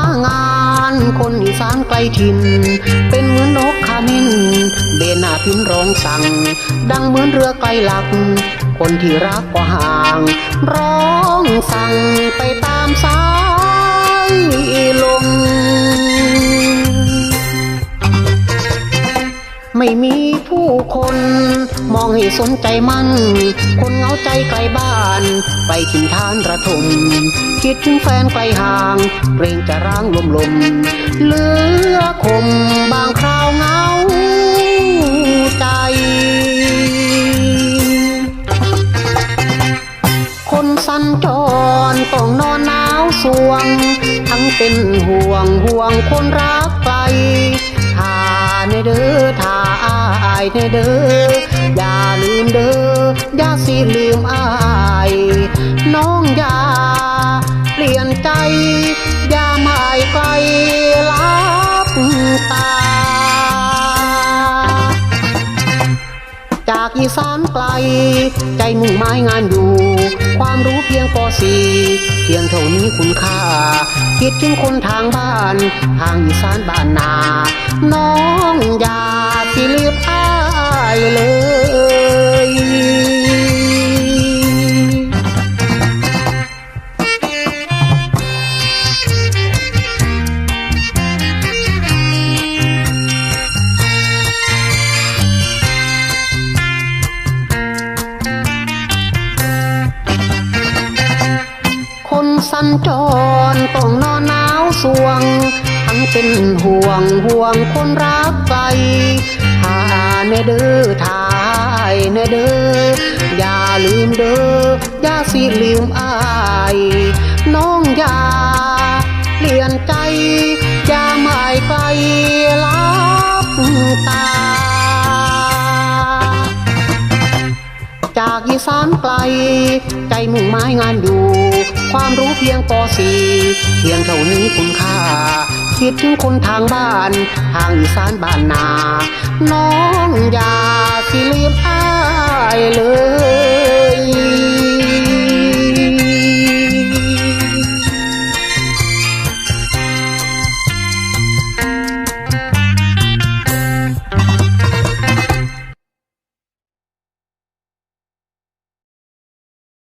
งางานคนอีสานไกลถิ่น เป็นเหมือนนกขามินเบนหน้าพินร้องสั่ง ดังเหมือนเรือไกลหลัก คนที่รักก็ห่าง ร้องสั่งไปตามสายลมไม่มีผู้คนมองให้สนใจมัน คนเหงาใจไกลบ้าน ไปถิ่นฐานระทม คิดถึงแฟนไกลห่าง เกรงจะร้างลมลมเหลือคมบางคราวเหงาใจ คนสัญจรต้องนอนหนาวสวง ทั้งเป็นห่วงห่วงคนรักไกลถ้าในเด้อถ้าอายในเด้ออย่าลืมเด้ออย่าสิลืมอาย จากอีสานไกล ใจมุ่งไม้งานอยู่ ความรู้เพียงปสี่เพียงเท่านี้คุณค่า คิดถึงคนทางบ้าน ทางอีสานบ้านนา คนจรต้องนอนหนาวสวงทั้งเป็นห่วงห่วงคนรักไกลถ้าเนเด้อถ้าเนเด้ออย่าลืมเด้ออย่าสิลืมอายน้องอย่าเปลี่ยนใจอย่าหมายไกลลับตา จากอีสานไกล ใจมุ่งไม้งานอยู่ ความรู้เพียงปสี่เพียงเท่านี้คุณค่า คิดถึงคนทางบ้าน ทางอีสานบ้านนา น้องอย่าสิลืมอายเลย